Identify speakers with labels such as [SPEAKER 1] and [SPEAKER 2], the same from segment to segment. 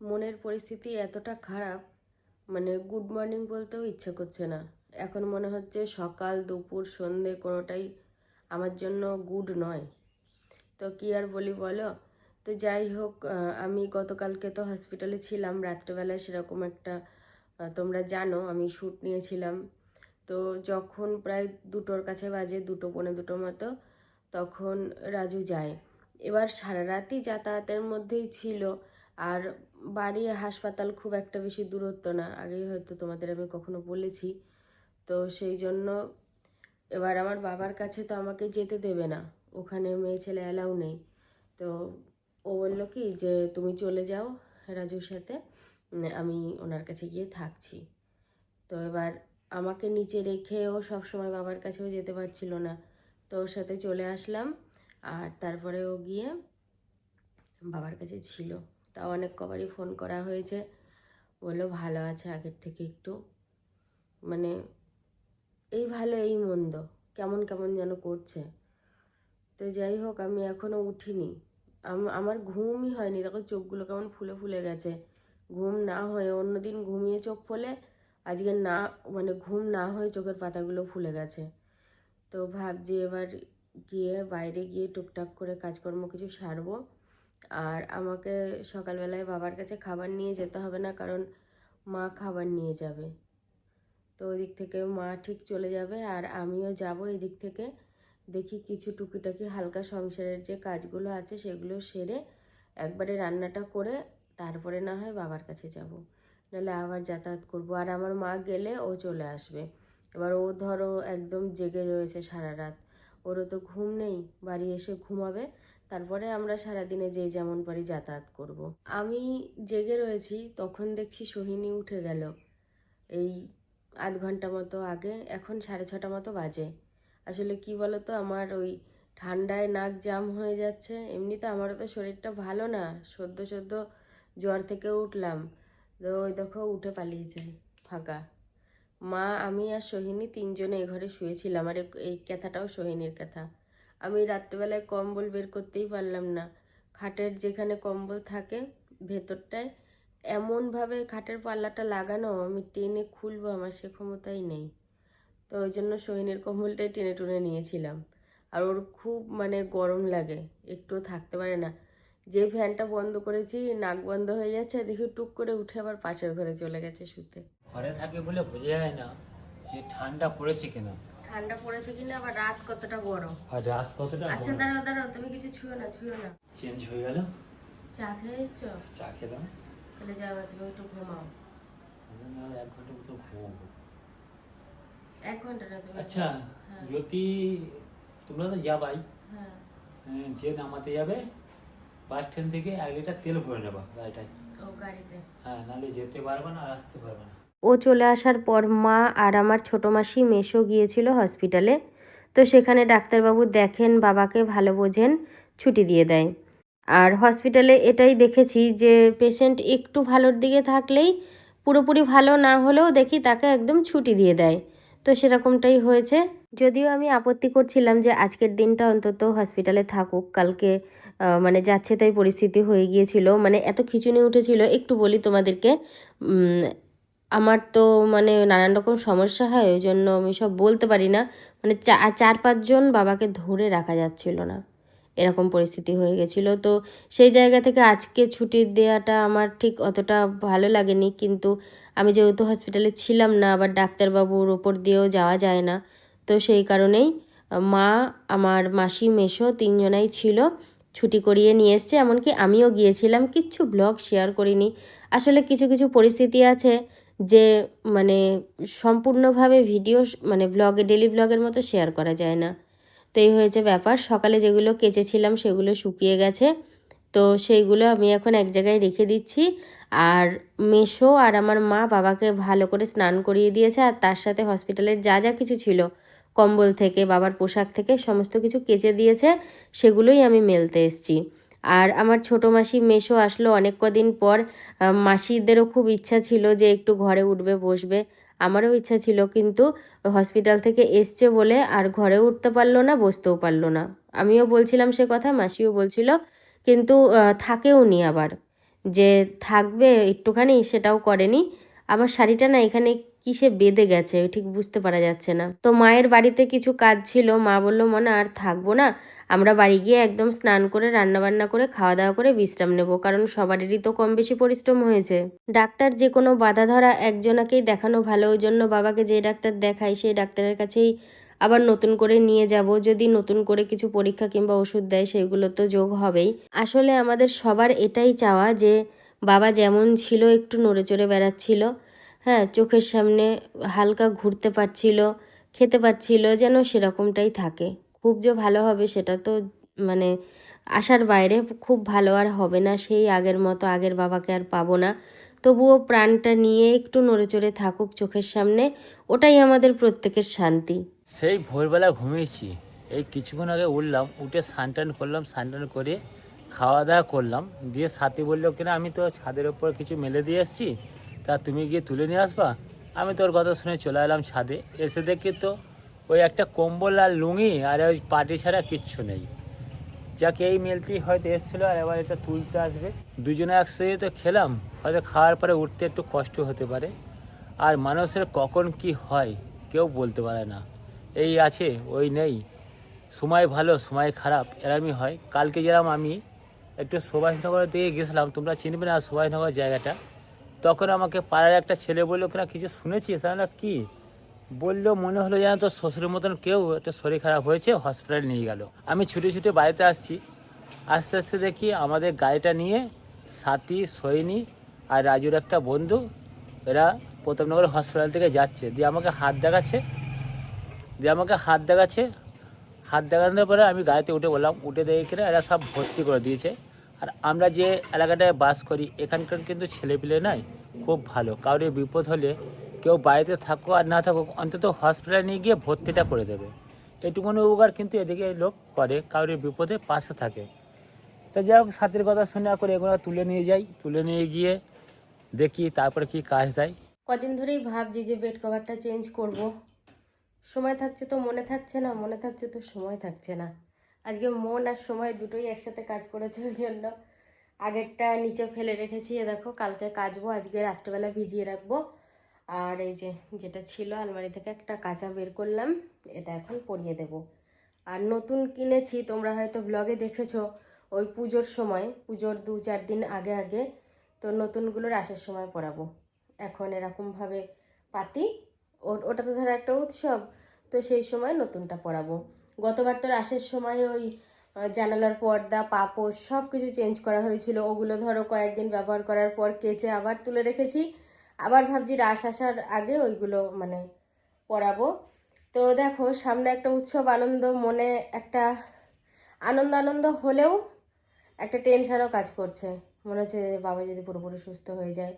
[SPEAKER 1] মনের পরিস্থিতি এতটা খারাপ মানে গুড মর্নিং বলতেও ইচ্ছে করছে না। এখন মনে হচ্ছে সকাল, দুপুর, সন্ধে কোনোটাই আমার জন্য গুড নয়। তো কি আর বলি বলো? তো যাই হোক আমি গতকালকে তো হসপিটালে ছিলাম, রাত্রেবেলায় সেরকম একটা তোমরা জানো, আমি শ্যুট নিয়েছিলাম। তো যখন প্রায় দুটোর কাছে বাজে, দুটো পৌনে দুটো মতো, তখন রাজু যায়। এবার সারা রাতই যাতায়াতের মধ্যেই ছিল, আর বাড়ি হাসপাতাল খুব একটা বেশি দূরত্ব না। আগেই হয়তো তোমাদের আমি কখনো বলেছি। তো সেই জন্য এবার আমার বাবার কাছে তো আমাকে যেতে দেবে না। ওখানে মেয়ে ছেলে অ্যালাউ নেই। তো ও বলল কি যে, তুমি চলে যাও রাজুর সাথে। আমি ওনার কাছে গিয়ে থাকছি। তো এবার আমাকে নিচে রেখে ও সবসময় বাবার কাছেও যেতে পারছিল না। তো ওর সাথে চলে আসলাম। আর তারপরে ও গিয়ে বাবার কাছে ছিল। তাও অনেক কবারই ফোন করা হয়েছে। বলল, ভালো আছে আগের থেকে একটু। মানে এই ভালো, এই মন্দ। কেমন কেমন যেন করছে। তো যাই হোক, আমি এখনও উঠিনি। আম- আমার ঘুমই হয়নি। দেখো, চোখগুলো কেমন ফুলে ফুলে গেছে। ঘুম না হয়ে অন্যদিন ঘুমিয়ে চোখ ফোলে, আজকে না মানে ঘুম না হয়ে চোখের পাতাগুলো ফুলে গেছে। তো ভাবছি এবার গিয়ে বাইরে গিয়ে টুকটাক করে কাজকর্ম কিছু সারবো। আর আমাকে সকালবেলায় বাবার কাছে খাবার নিয়ে যেতে হবে না, কারণ মা খাবার নিয়ে যাবে। তো ওই দিক থেকে মা ঠিক চলে যাবে আর আমিও যাব এদিক থেকে। দেখি কিছু টুকিটাকি হালকা সংসারের যে কাজগুলো আছে সেগুলো সেরে একবারে রান্নাটা করে তারপরে না হয় বাবার কাছে যাব। নাহলে আবার যাতায়াত করব। আর আমার মা গেলে ও চলে আসবে। এবার ও ধরো একদম জেগে রয়েছে সারা রাত। ওরও তো ঘুম নেই, বাড়ি এসে ঘুমাবে। তারপরে আমরা সারাদিনে যে যেমন পারি যাতায়াত করব। আমি জেগে রয়েছি, তখন দেখছি সোহিনী উঠে গেল। এই আধ ঘণ্টা মতো আগে, এখন সাড়ে ছটা মতো বাজে। আসলে কি বলো তো আমার ওই ঠান্ডায় নাক জাম হয়ে যাচ্ছে। এমনিতে আমারও তো শরীরটা ভালো না, সদ্য সদ্য জ্বর থেকে উঠলাম। তো ওই দেখো, উঠে পালিয়েছে, ফাঁকা। মা, আমি আর সোহিনী তিনজনে এ ঘরে শুয়েছিলাম, আর এই কথাটাও সোহিনীর কথা। আমি রাত্রিবেলায় কম্বল বের করতেই পারলাম না। খাটের যেখানে কম্বল থাকে, ভেতরটায় এমনভাবে খাটের পাল্লাটা লাগানো, আমি টেনে খুলবো, আমার সে ক্ষমতাই নেই। তো ওই জন্য সোহিনীর কম্বলটাই টেনে টুনে নিয়েছিলাম। আর ওর খুব মানে গরম লাগে, একটুও থাকতে পারে না। যে ফ্যানটা বন্ধ করেছি, নাক বন্ধ হয়ে যাচ্ছে, দেখি টুক করে উঠে আবার পাশের ঘরে চলে গেছে শুতে।
[SPEAKER 2] ঘরে থাকে বলে বোঝা যায় না যে ঠান্ডা পড়েছে কিনা।
[SPEAKER 1] ঠান্ডা পড়েছে কিনা আবার রাত কতটা বড়
[SPEAKER 2] আর রাত কতটা
[SPEAKER 1] আচ্ছা দাঁড়াও দাঁড়াও তুমি কিছু ছুঁয়ো না ছুঁয়ো না।
[SPEAKER 2] চেঞ্জ হয়ে গেল?
[SPEAKER 1] চা খেয়ে এসছো?
[SPEAKER 2] চা খেলাম।
[SPEAKER 1] তাহলে যাও তুমি একটু ঘুমাও।
[SPEAKER 2] না এক ঘণ্টা মতো ঘুমাবো।
[SPEAKER 1] এক ঘণ্টা না তুমি
[SPEAKER 2] আচ্ছা
[SPEAKER 1] হ্যাঁ।
[SPEAKER 2] যদি তোমরা তো যাবাই।
[SPEAKER 1] হ্যাঁ।
[SPEAKER 2] হ্যাঁ, যে নামাতে যাবে বাস স্ট্যান্ড থেকে এক লিটার তেল ভরে নেবা গাড়িটায়।
[SPEAKER 1] ও গাড়িতে।
[SPEAKER 2] হ্যাঁ নাহলে যেতে পারবে না আর আসতে পারবে না।
[SPEAKER 1] ও চলে আসার পর মা আর আমার ছোটো মাসি মেশো গিয়েছিল হসপিটালে। তো সেখানে ডাক্তারবাবু দেখেন, বাবাকে ভালো বোঝেন, ছুটি দিয়ে দেয়। আর হসপিটালে এটাই দেখেছি যে, পেশেন্ট একটু ভালোর দিকে থাকলেই পুরোপুরি ভালো না হলেও দেখি তাকে একদম ছুটি দিয়ে দেয়। তো সেরকমটাই হয়েছে। যদিও আমি আপত্তি করছিলাম যে, আজকের দিনটা অন্তত হসপিটালে থাকুক, কালকে মানে যাচ্ছে তাই পরিস্থিতি হয়ে গিয়েছিল। মানে এত খিচুনি উঠেছিল, একটু বলি তোমাদেরকে আমার তো মানে নানান রকম সমস্যা হয়, ওই জন্য আমি সব বলতে পারি না। মানে চার পাঁচজন বাবাকে ধরে রাখা যাচ্ছিল না। এরকম পরিস্থিতি হয়ে গেছিল। তো সেই জায়গা থেকে আজকে ছুটি দেওয়াটা আমার ঠিক অতটা ভালো লাগেনি। কিন্তু আমি যেহেতু হসপিটালে ছিলাম না, আবার ডাক্তারবাবুর ওপর দিয়েও যাওয়া যায় না। তো সেই কারণেই মা, আমার মাসি মেশো তিনজনাই ছিল। ছুটি করিয়ে নিয়ে এসছে। এমনকি আমিও গিয়েছিলাম। কিচ্ছু ব্লগ শেয়ার করিনি। আসলে কিছু কিছু পরিস্থিতি আছে। যে মানে সম্পূর্ণভাবে ভিডিও মানে ব্লগে ডেলি ব্লগের মতো শেয়ার করা যায় না। তো এই হয়েছে ব্যাপার। সকালে যেগুলো কেচেছিলাম সেগুলো শুকিয়ে গেছে। তো সেইগুলো আমি এখন এক জায়গায় রেখে দিচ্ছি। আর মেশো আর আমার মা বাবাকে ভালো করে স্নান করিয়ে দিয়েছে। আর তার সাথে হসপিটালের যা যা কিছু ছিল, কম্বল থেকে, বাবার পোশাক থেকে, সমস্ত কিছু কেচে দিয়েছে। সেগুলোই আমি মেলতে এসেছি। আর আমার ছোটো মাসি মেশো আসলো অনেক কদিন পর মাসিদেরও খুব ইচ্ছা ছিল যে একটু ঘরে উঠবে, বসবে। আমারও ইচ্ছা ছিল, কিন্তু হসপিটাল থেকে এসছে বলে আর ঘরে উঠতে পারল না, বসতেও পারল না। আমিও বলছিলাম সে কথা, মাসিও বলছিল, কিন্তু থাকেও নি আবার। যে থাকবে একটুখানি সেটাও করেনি। আমার শাড়িটা না এখানে কিসে বেঁধে গেছে, ঠিক বুঝতে পারা যাচ্ছে না। তো মায়ের বাড়িতে কিছু কাজ ছিল, মা বলল, মনে, আর থাকব না। আমরা বাড়ি গিয়ে একদম স্নান করে, রান্নাবান্না করে খাওয়া দাওয়া করে বিশ্রাম নেব, কারণ সবারই তো কম বেশি পরিশ্রম হয়েছে। ডাক্তার যে কোনো বাধা ধরা একজনাকেই দেখানো ভালো, ওই জন্য বাবাকে যে ডাক্তার দেখাই, সেই ডাক্তারের কাছেই আবার নতুন করে নিয়ে যাব। যদি নতুন করে কিছু পরীক্ষা কিংবা ওষুধ দেয়, সেগুলো তো যোগ হবেই। আসলে আমাদের সবার এটাই চাওয়া যে, বাবা যেমন ছিল, একটু নড়ে চড়ে বেড়াচ্ছিল হ্যাঁ চোখের সামনে হালকা ঘুরতে পারছিল, খেতে পারছিল, যেন সেরকমটাই থাকে। খুব যে ভালো হবে সেটা তো মানে আসার বাইরে খুব ভালো আর হবে না। সেই আগের মতো আগের বাবাকে আর পাবো না। তবুও প্রাণটা নিয়ে একটু নড়ে চড়ে থাকুক চোখের সামনে, ওটাই আমাদের প্রত্যেকের শান্তি।
[SPEAKER 2] সেই ভোরবেলা ঘুমিয়েছি। এই কিছুক্ষণ আগে উঠলাম, উঠে স্নান করলাম, স্নান করে খাওয়া দাওয়া করলাম। দিয়ে সাথী বলল কিনা আমি তো ছাদের ওপর কিছু মেলে দিয়ে এসেছি। তা তুমি গিয়ে তুলে নিয়ে আসবা? আমি তোর কথা শুনে চলে এলাম ছাদে। এসে দেখি তো ওই একটা কম্বল আর লুঙি আর ওই পাটি ছাড়া কিচ্ছু নেই। যাকে, এই মেলটি হয়তো এসেছিল আর এবার এটা তুলতে আসবে। দুজনে একসাথে তো খেলাম, হয়তো খাওয়ার পরে উঠতে একটু কষ্ট হতে পারে। আর মানুষের কখন কি হয়, কেউ বলতে পারে না। এই আছে, ওই নেই। সময় ভালো, সময় খারাপ, এরমই হয়। কালকে যেরকম আমি একটু সুভাষনগরের দিকে গেছিলাম, তোমরা চিনবে না সুভাষনগর জায়গাটা। তখন আমাকে পাড়ার একটা ছেলে বলল কিনা কিছু শুনেছিস? আমরা কি? বলল মনে হলো যেন তোর শ্বশুরের মতন কেউ একটা শরীর খারাপ হয়েছে হসপিটালে নিয়ে গেল। আমি ছুটে ছুটে বাড়িতে আসছি। আস্তে আস্তে দেখি আমাদের গাড়িটা নিয়ে সাথী, সৈনী আর রাজুর একটা বন্ধু, এরা প্রতাপনগর হসপিটাল থেকে যাচ্ছে। দিয়ে আমাকে হাত দেখাচ্ছে। দিয়ে আমাকে হাত দেখাচ্ছে। হাত দেখানোর পরে আমি গাড়িতে উঠে বললাম উঠে দেখে কিনা এরা সব ভর্তি করে দিয়েছে। আর আমরা যে এলাকাটায় বাস করি, এখানকার কিন্তু ছেলেপিলে নাই খুব ভালো। কারোর বিপদ হলে কেউ বাড়িতে থাকুক আর না থাকুক অন্তত হসপিটালে নিয়ে গিয়ে ভর্তিটা করে দেবে। এটুকুনি উপকার কিন্তু এদিকে লোক করে, কারোর বিপদে পাশে থাকে। তো যাই হোক, সাথীর কথা শুনে করে এগুলো তুলে নিয়ে যাই, তুলে নিয়ে গিয়ে দেখি তারপরে কি কাজ দেয়।
[SPEAKER 1] কদিন ধরেই ভাবছি যে বেড কভারটা চেঞ্জ করব। সময় থাকছে তো, মনে থাকছে না, মনে থাকছে তো, সময় থাকছে না। আজকে মন আর সময় দুটোই একসাথে কাজ করেছে ওই জন্য। আগেরটা নিচে ফেলে রেখেছি, এ দেখো, কালকে কাচবো আজকে রাত্রেবেলা ভিজিয়ে রাখব। আর এই যে যেটা ছিল আলমারি থেকে একটা কাঁচা বের করলাম, এটা এখন পরিয়ে দেব। আর নতুন কিনেছি, তোমরা হয়তো ব্লগে দেখেছ ওই পুজোর সময়, পুজোর দু চার দিন আগে আগে, তো নতুনগুলোর আসার সময় পরাবো। এখন এরকমভাবে পাতি ওটা তো ধরো একটা উৎসব, তো সেই সময় নতুনটা পরাবো। গতবার তো রাসের সময় ওই জানালার পর্দা, পাপোশ সব কিছু চেঞ্জ করা হয়েছিল। ওগুলো ধরো কয়েকদিন ব্যবহার করার পর কেচে আবার তুলে রেখেছি। আবার ভাবছি রাস আসার আগে ওইগুলো মানে পরাবো। তো দেখো, সামনে একটা উৎসব, আনন্দ, মনে একটা আনন্দ আনন্দ হলেও একটা টেনশানও কাজ করছে। মনে হচ্ছে বাবা যদি পুরোপুরি সুস্থ হয়ে যায়।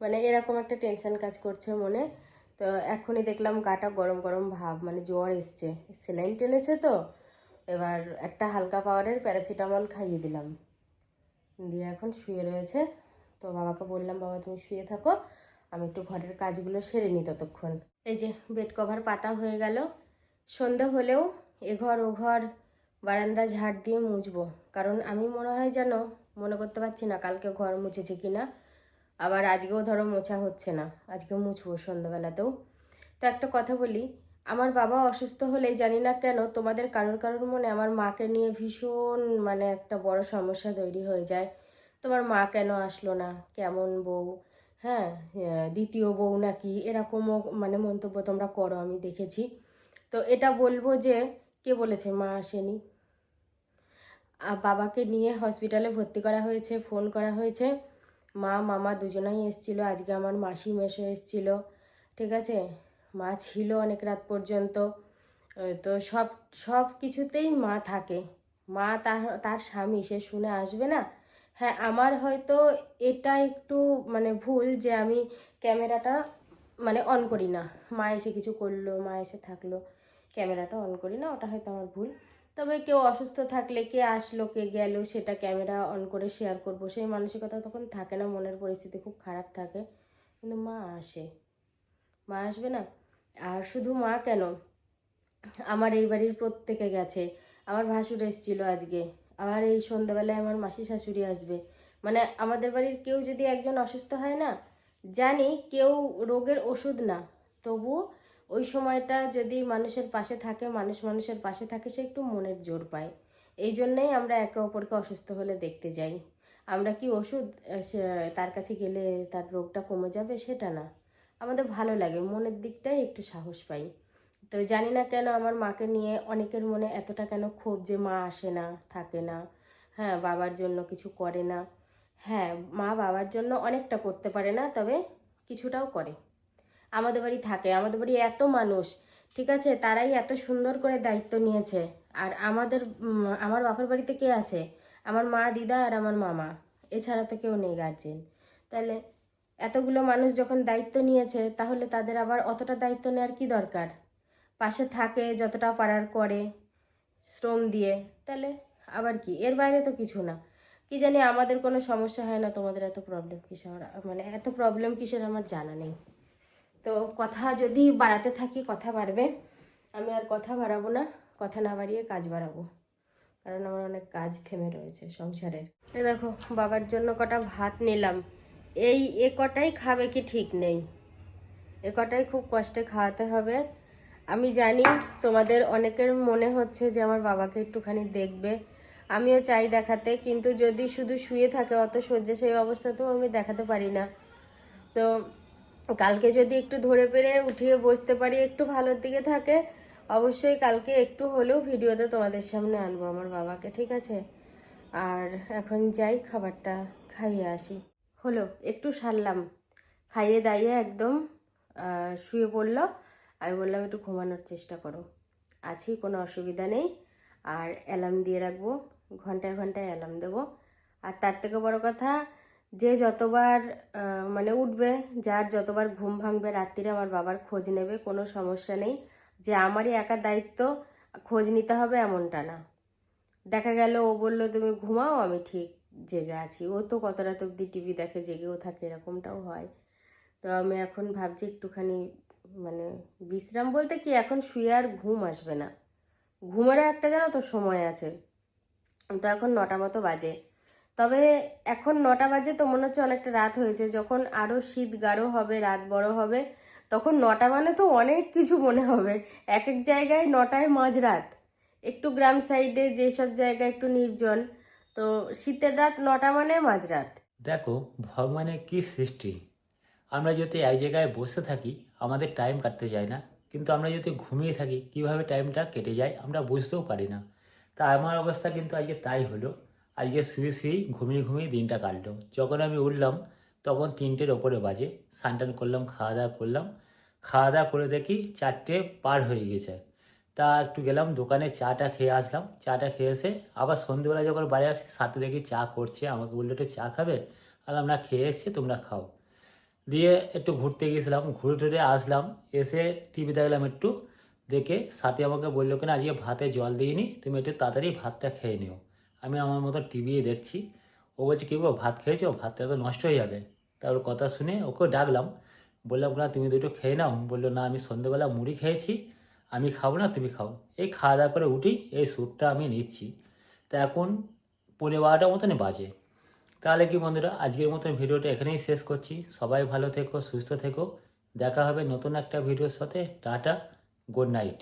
[SPEAKER 1] মানে এরকম একটা টেনশান কাজ করছে মনে। তো এখনই দেখলাম গাটা গরম গরম ভাব মানে জ্বর এসছে। সেলাইন টেনেছে তো। এবার একটা হালকা পাওয়ারের প্যারাসিটামল খাইয়ে দিলাম। দিয়ে এখন শুয়ে রয়েছে। তো বাবাকে বললাম, বাবা, তুমি শুয়ে থাকো। আমি একটু ঘরের কাজগুলো সেরে নিই ততক্ষণ। এই যে বেড কভার পাতা হয়ে গেল। সন্ধে হলেও এ ঘর ও ঘর বারান্দা ঝাড় দিয়ে মুছবো। কারণ আমি মনে হয় যেন মনে করতে পারছি না কালকে ঘর মুছেছি কি না আবার আজকেও ধরো মোছা হচ্ছে না। আজকে মুছবো সন্ধ্যাবেলাতেও তো একটা কথা বলি, আমার বাবা অসুস্থ হলে জানি না কেন তোমাদের কারোর কারোর মনে আমার মাকে নিয়ে ভীষণ মানে একটা বড় সমস্যা তৈরি হয়ে যায়। তোমার মা কেন আসলো না? কেমন বউ? হ্যাঁ দ্বিতীয় বউ নাকি এরকমও মানে মন্তব্য তোমরা করো আমি দেখেছি। তো এটা বলব যে কে বলেছে? মা আসেনি। আ, বাবাকে নিয়ে হসপিটালে ভর্তি করা হয়েছে ফোন করা হয়েছে। মা মামা দুজনাই এসছিল আজকে আমার মাসি মেশো এসছিল ঠিক আছে? মা ছিল অনেক রাত পর্যন্ত তো সব সব কিছুতেই মা থাকে। মা তার তার স্বামী সে শুনে আসবে না? হ্যাঁ আমার হয়তো এটা একটু মানে ভুল যে আমি ক্যামেরাটা মানে অন করি না। মা এসে কিছু করল, মা এসে থাকল, ক্যামেরাটা অন করি না, ওটা হয়তো আমার ভুল। তবে কেউ অসুস্থ থাকলে, কে আসলো, কে গেল, সেটা ক্যামেরা অন করে শেয়ার করব। সেই মানসিকতা তখন থাকে না, মনের পরিস্থিতি খুব খারাপ থাকে। কিন্তু মা আসে। মা আসবে না? আর শুধু মা কেন? আমার এই বাড়ির প্রত্যেকে গেছে। আমার ভাসুর এসেছিল আজকে। আবার এই সন্ধ্যাবেলায় আমার মাসি শাশুড়ি আসবে। মানে আমাদের বাড়ির কেউ যদি একজন অসুস্থ হয় না, জানি কেউ রোগের ওষুধ না। তবু ওই সময়টা যদি মানুষের পাশে থাকে, মানুষ মানুষের পাশে থাকে, সে একটু মনের জোর পায়। এই জন্যেই আমরা একে অপরকে অসুস্থ হলে দেখতে যাই। আমরা কি ওষুধ তার কাছে গেলে তার রোগটা কমে যাবে সেটা না। আমাদের ভালো লাগে, মনের দিকটাই একটু সাহস পাই। তো জানি না কেন আমার মাকে নিয়ে অনেকের মনে এতটা কেন ক্ষোভ যে মা আসে না, থাকে না। হ্যাঁ বাবার জন্য কিছু করে না। হ্যাঁ মা বাবার জন্য অনেকটা করতে পারে না, তবে কিছুটাও করে। আমাদের বাড়ি থাকে, আমাদের বাড়ি এত মানুষ, ঠিক আছে? তারাই এত সুন্দর করে দায়িত্ব নিয়েছে। আর আমাদের আমার বাপের বাড়িতে কে আছে? আমার মা দিদা আর আমার মামা। এছাড়া তো কেউ নেই গার্জেন তাহলে এতগুলো মানুষ যখন দায়িত্ব নিয়েছে, তাহলে তাদের আবার অতটা দায়িত্ব নেওয়ার কি দরকার? পাশে থাকে, যতটা পারার করে শ্রম দিয়ে। তাহলে আবার কি? এর বাইরে তো কিছু না। কি জানি আমাদের কোনো সমস্যা হয় না, তোমাদের এত প্রবলেম কিসের? মানে এত প্রবলেম কিসের আমার জানা নেই। তো কথা যদি বাড়াতে থাকি, কথা বাড়বে। আমি আর কথা বাড়াবো না, কথা না বাড়িয়ে কাজ বাড়াবো। কারণ আমার অনেক কাজ থেমে রয়েছে সংসারের। এ দেখো, বাবার জন্য কটা ভাত নিলাম। এই এ কটাই খাবে কি ঠিক নেই? এ কটাই খুব কষ্টে খাওয়াতে হবে। আমি জানি তোমাদের অনেকের মনে হচ্ছে যে আমার বাবাকে একটুখানি দেখবে। আমিও চাই দেখাতে, কিন্তু যদি শুধু শুয়ে থাকে অত শয্যাশায়ী অবস্থাতেও আমি দেখাতে পারি না। তো কালকে যদি একটু ধরে পেরে উঠিয়ে বসতে পারি, একটু ভালোর দিকে থাকে, অবশ্যই কালকে একটু হলেও ভিডিওতে তোমাদের সামনে আনব আমার বাবাকে, ঠিক আছে? আর এখন যাই, খাবারটা খাইয়ে আসি। হলো, একটু সারলাম। খাইয়ে দাইয়ে একদম শুয়ে পড়ল। আমি বললাম, একটু ঘুমানোর চেষ্টা করো। আছি, কোনো অসুবিধা নেই। আর অ্যালার্ম দিয়ে রাখব। ঘন্টায় ঘন্টায় অ্যালার্ম দেবো। আর তার থেকে বড় কথা, যে যতবার মানে উঠবে, যার যতবার ঘুম ভাঙবে রাত্রিরে আমার বাবার খোঁজ নেবে, কোনো সমস্যা নেই। যে আমারই একা দায়িত্ব, খোঁজ নিতে হবে এমনটা না। দেখা গেল, ও বলল, তুমি ঘুমাও, আমি ঠিক জেগে আছি। ও তো কত রাত অব্দি টিভি দেখে জেগেও থাকে, এরকমটাও হয়। তো আমি এখন ভাবছি একটুখানি মানে বিশ্রাম বলতে কি, এখন শুয়ে আর ঘুম আসবে না। ঘুমেরও একটা জানো তো সময় আছে। তো এখন নটা মতো বাজে। তবে এখন নটা বাজে তো মনে হচ্ছে অনেকটা রাত হয়েছে। যখন আরও শীত গাঢ় হবে, রাত বড় হবে, তখন নটা মানে তো অনেক কিছু মনে হবে। এক এক জায়গায় নটায় মাঝরাত একটু গ্রাম সাইডে যেসব জায়গা একটু নির্জন, তো শীতের রাত নটা মানে মাঝরাত
[SPEAKER 2] দেখো, ভগবানের কি সৃষ্টি। আমরা যদি এক জায়গায় বসে থাকি, আমাদের টাইম কাটতে যায় না। কিন্তু আমরা যদি ঘুমিয়ে থাকি, কীভাবে টাইমটা কেটে যায়, আমরা বুঝতেও পারি না। তা আমার অবস্থা কিন্তু আজকে তাই হলো। আজকে শুয়ে শুয়েই ঘুমিয়ে ঘুমিয়ে দিনটা কাটলো। যখন আমি উঠলাম, তখন তিনটের ওপরে বাজে। স্নান করলাম খাওয়া দাওয়া করলাম। খাওয়া দাওয়া করে দেখি চারটে পার হয়ে গেছে। তা একটু গেলাম, দোকানে চাটা খেয়ে আসলাম। চাটা খেয়ে এসে আবার সন্ধ্যেবেলা যখন বাড়ি আসি, সাথে দেখি চা করছে। আমাকে বলল, একটু চা খাবে? আর আমরা খেয়ে এসছি, তোমরা খাও। দিয়ে একটু ঘুরতে গিয়েছিলাম, ঘুরে টুরে আসলাম, এসে টিভি দেখলাম একটু, দেখে সাথে আমাকে বলল কিনা, আজকে ভাতে জল দিইনি, তুমি একটু তাড়াতাড়ি ভাতটা খেয়ে নিও। আমি আমার মতো টিভি দেখছি। ও বলছে, কি গো, ভাত খেয়েছো? ভাতটা তো নষ্ট হয়ে যাবে। তার কথা শুনে ওকে ডাকলাম। বললাম না তুমি দুটো খেয়ে নাও। বলল, না, আমি সন্ধ্যেবেলা মুড়ি খেয়েছি, আমি খাব না, তুমি খাও। এই খাওয়া দাওয়া করে উঠি, এই স্যুটটা আমি নিচ্ছি। তা এখন পনেরো বারোটার মতনই বাজে। তাহলে কি বন্ধুরা, আজকের মতো ভিডিওটা এখানেই শেষ করছি। সবাই ভালো থেকো, সুস্থ থেকো। দেখা হবে নতুন একটা ভিডিওর সাথে। Tata, good night.